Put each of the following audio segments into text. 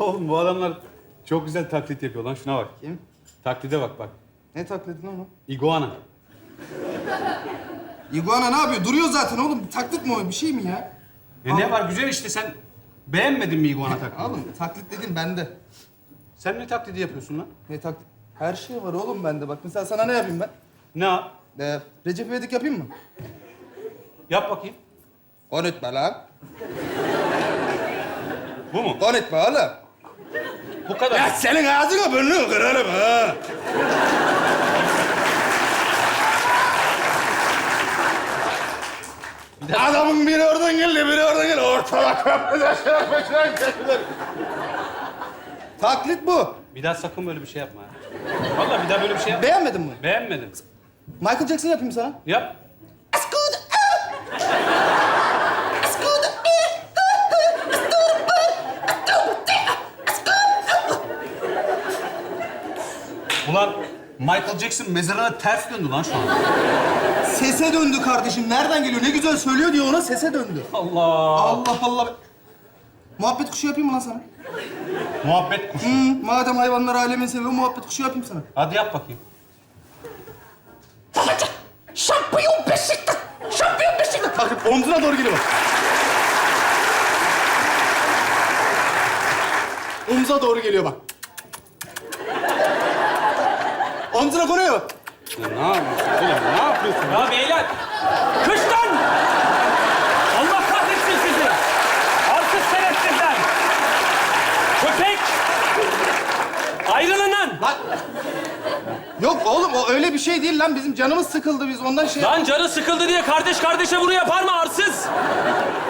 Oğlum bu adamlar çok güzel taklit yapıyor lan. Şuna bak. Kim? Taklide bak bak. Ne taklidi lan o? Iguana. İguana ne yapıyor? Duruyor zaten oğlum. Taklit mi o? Bir şey mi ya? E ne var güzel işte sen beğenmedin mi iguana taklidi? Oğlum taklit dediğin bende. Sen ne taklidi yapıyorsun lan? Ne taklit? Her şey var oğlum bende. Bak mesela sana ne yapayım ben? Ne yap? Ee, Recep İvedik yapayım mı? Yap bakayım. Konuşma lan. Bu mu? Konuşma oğlum. Bu kadar. Ya senin ağzını burnunu kırarım ha. Adamın biri oradan geldi, biri oradan geldi. Ortalık kapı aşağı başına geldiler. Taklit bu. Bir daha sakın böyle bir şey yapma. ha. Vallahi bir daha böyle bir şey yapma. Beğenmedin mi? Beğenmedim. Michael Jackson yapayım sana. Yap. Ulan Michael Jackson mezarına ters döndü lan şu an. Sese döndü kardeşim. Nereden geliyor? Ne güzel söylüyor diye ona sese döndü. Allah. Allah Allah. Muhabbet kuşu yapayım mı lan sana? Muhabbet kuşu. Hı, madem hayvanlar alemini seviyor, muhabbet kuşu yapayım sana. Hadi yap bakayım. Şampiyon Beşiktaş! Şampiyon Beşiktaş! Bak omzuna doğru geliyor bak. Omza doğru geliyor bak. Omzuna konuyor. Ya ne yapıyorsun oğlum? Ne yapıyorsun? Ya beyler! Kıştan! Allah kahretsin sizi! Arsız şerefsizler! Köpek! Ayrılın lan! Lan. Yok oğlum o öyle bir şey değil lan. Bizim canımız sıkıldı biz ondan şey... Lan canı sıkıldı diye kardeş kardeşe bunu yapar mı arsız?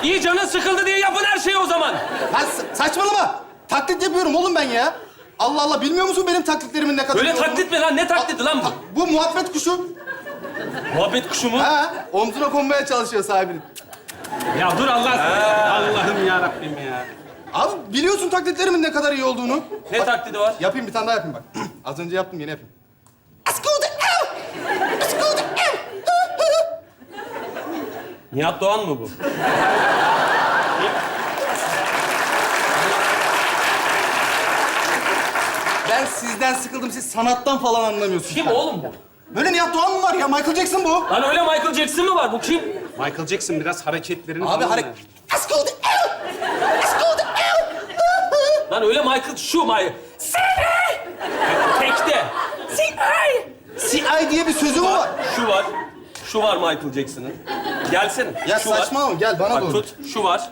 İyi canın sıkıldı diye yapın her şeyi o zaman. Lan sa- saçmalama. Taklit yapıyorum oğlum ben ya. Allah Allah bilmiyor musun benim taklitlerimin ne kadar Böyle iyi olduğunu? taklit mi lan? Ne taklidi lan bu? Bu muhabbet kuşu. Muhabbet kuşu mu? Ha, omzuna konmaya çalışıyor sahibinin. Ya dur Allah Allah'ım ya Rabbim ya. Abi biliyorsun taklitlerimin ne kadar iyi olduğunu. Ne taklidi var? Yapayım bir tane daha yapayım bak. Az önce yaptım yine yapayım. Nihat Doğan mı bu? Ben sizden sıkıldım. Siz sanattan falan anlamıyorsunuz. Kim oğlum bu? Böyle Nihat Doğan mı var ya? Michael Jackson bu. Lan öyle Michael Jackson mı var? Bu kim? Michael Jackson biraz hareketlerini Abi hareket... ver. Lan öyle Michael şu Michael. Seni! Tekte. CI diye bir sözü mü var? Şu var. Şu var Michael Jackson'ın. Gelsene. Ya şu var. saçmalama gel bana Bak doğru. tut. Şu var.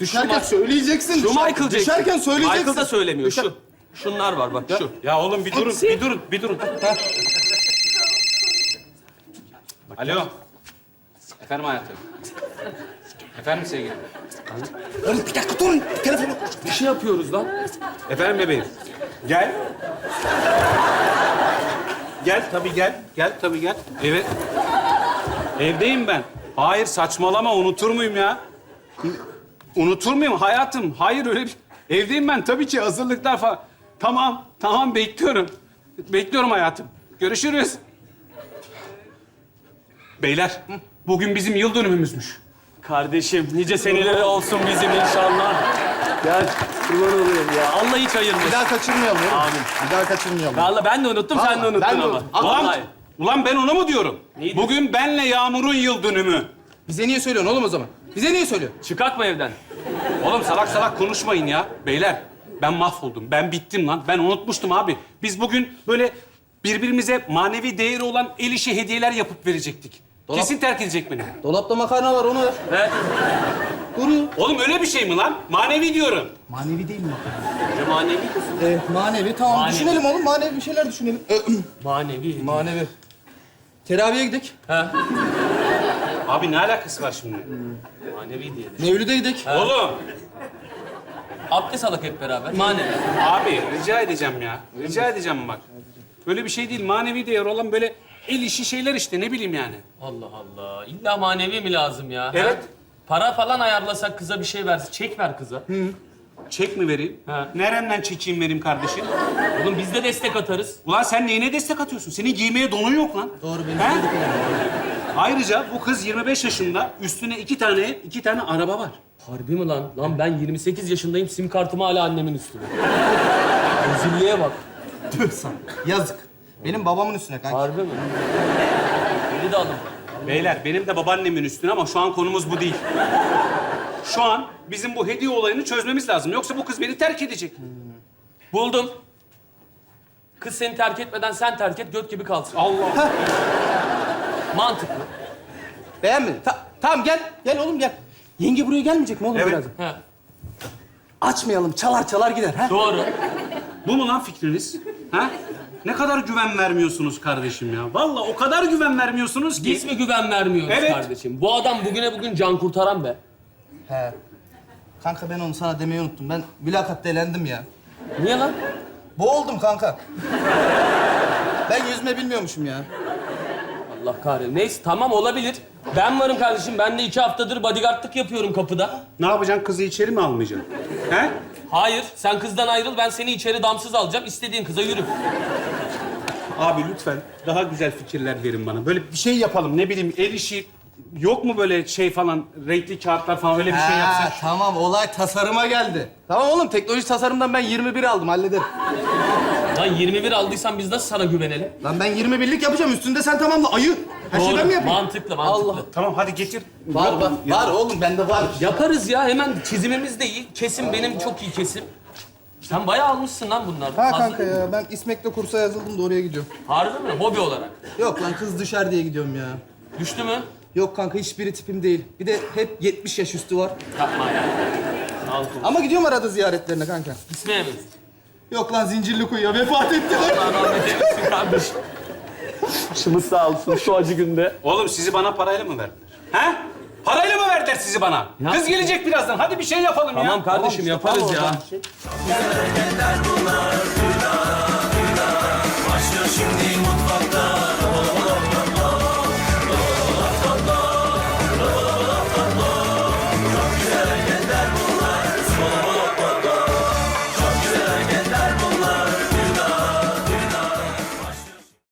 Düşerken Şu söyleyeceksin. Şu Michael Jackson. Düşerken söyleyeceksin. Michael da söylemiyor. Düşer- Şu. Şunlar var bak şu. Ya oğlum bir durun, bir durun, bir durun. Alo. Efendim hayatım. Efendim sevgilim. Oğlum bir dakika durun. Telefonu. Bir şey yapıyoruz lan. Efendim bebeğim. Gel. Gel tabii gel. Gel tabii gel. Evet. Evdeyim ben. Hayır saçmalama unutur muyum ya? Unutur muyum hayatım? Hayır öyle bir... Evdeyim ben tabii ki hazırlıklar falan. Tamam, tamam bekliyorum. Bekliyorum hayatım. Görüşürüz. Beyler, bugün bizim yıl dönümümüzmüş. Kardeşim nice seneleri olsun bizim inşallah. Gel kurban olayım ya. Allah hiç Bir ayırmasın. daha kaçırmayalım. oğlum. Amin. Bir daha kaçırmayalım. Vallahi ben de unuttum sen de Vallahi, unuttun ben de ama. unuttum. Vallahi. Ulan, ulan ben ona mı diyorum? Neydi? Bugün benle Yağmur'un yıl dönümü. Bize niye söylüyorsun oğlum o zaman? Bize niye söylüyorsun? Çıkart mı evden? Oğlum salak salak konuşmayın ya. Beyler ben mahvoldum. Ben bittim lan. Ben unutmuştum abi. Biz bugün böyle birbirimize manevi değeri olan el işi hediyeler yapıp verecektik. Dolap- Kesin terk edecek beni. Dolapta makarna var onu ver. Ver. Duruyor. Oğlum öyle bir şey mi lan? Manevi diyorum. Manevi değil mi? Manevi. Evet manevi tamam Manevi. düşünelim oğlum manevi bir şeyler düşünelim. Manevi. manevi. Teraviye. Ha. Abi ne alakası var şimdi? Manevi diyelim. Mevlüde gidelim. Oğlum. Abdest alak hep beraber. Manevi. Abi rica edeceğim ya. Rica edeceğim bak. Böyle bir şey değil. Manevi değer olan böyle el işi şeyler işte ne bileyim yani. Allah Allah. İlla manevi mi lazım ya? Evet. Ha? Para falan ayarlasak kıza bir şey versin. Çek ver kıza. Çek mi vereyim? Ha. Neremden çekeyim vereyim kardeşim? Oğlum biz de destek atarız. Ulan sen neyine destek atıyorsun? Senin giymeye donun yok lan. Doğru benim Ayrıca bu kız 25 yaşında. Üstüne iki tane, iki tane araba var. Harbi mi lan? Lan ben 28 yaşındayım, sim kartım hala annemin üstünde. Rezilliğe bak. Tüh sana. Yazık. Benim babamın üstüne kanka. Harbi mi? Beni de alın. Beyler benim de babaannemin üstüne ama şu an konumuz bu değil. Şu an bizim bu hediye olayını çözmemiz lazım. Yoksa bu kız beni terk edecek. Buldum. Kız seni terk etmeden sen terk et, göt gibi kalsın. Allah. Mantıklı. Beğenmedin. Ta- tamam gel. Gel oğlum gel. Yenge buraya gelmeyecek mi oğlum Evet. biraz? He. Açmayalım. Çalar çalar gider. Ha? Doğru. Bu mu lan fikriniz? Ha? Ne kadar güven vermiyorsunuz kardeşim ya. Vallahi o kadar güven vermiyorsunuz ki. Biz mi güven vermiyoruz Evet. kardeşim? Bu adam bugüne bugün can kurtaran be. He. Kanka ben onu sana demeyi unuttum. Ben mülakatta elendim ya. Niye lan? Boğuldum kanka. ben yüzme bilmiyormuşum ya. Allah kahretsin. Neyse tamam olabilir. Ben varım kardeşim. Ben de iki haftadır bodyguardlık yapıyorum kapıda. Ne yapacaksın? Kızı içeri mi almayacaksın? He? Hayır, sen kızdan ayrıl. Ben seni içeri damsız alacağım. İstediğin kıza yürü. Abi lütfen daha güzel fikirler verin bana. Böyle bir şey yapalım. Ne bileyim el işi yok mu böyle şey falan renkli kağıtlar falan öyle bir şey Ha, yapsak. tamam olay tasarıma geldi. Tamam oğlum teknoloji tasarımdan ben 21 aldım hallederim. Lan 21 aldıysan biz nasıl sana güvenelim? Lan ben 21'lik yapacağım üstünde sen tamamla ayı. Her şeyi ben mi yapayım? Mantıklı, mantıklı. Allah. Tamam hadi getir. Var var. Var oğlum bende var. Yaparız ya. Hemen çizimimiz de iyi. Kesim benim çok iyi kesim. Sen bayağı almışsın lan bunlardan. Ha Fazla- kanka ya ben İsmek'te kursa yazıldım da oraya gidiyorum. Harbi mi? Hobi olarak. Yok lan kız dışarı diye gidiyorum ya. Düştü mü? Yok kanka hiçbiri tipim değil. Bir de hep 70 yaş üstü var. Yapma ya. Al. Ama gidiyorum arada ziyaretlerine kanka. İsmiye mi? Yok lan zincirli kuyuya vefat ettiler. Allah rahmet eylesin kardeşim. Başımız sağ olsun şu acı günde. Oğlum sizi bana parayla mı verdiler? He? Parayla mı verdiler sizi bana? Ya. Kız gelecek birazdan. Hadi bir şey yapalım ya. Tamam kardeşim yaparız ya. Güzel hareketler bunlar. Başlıyor şimdi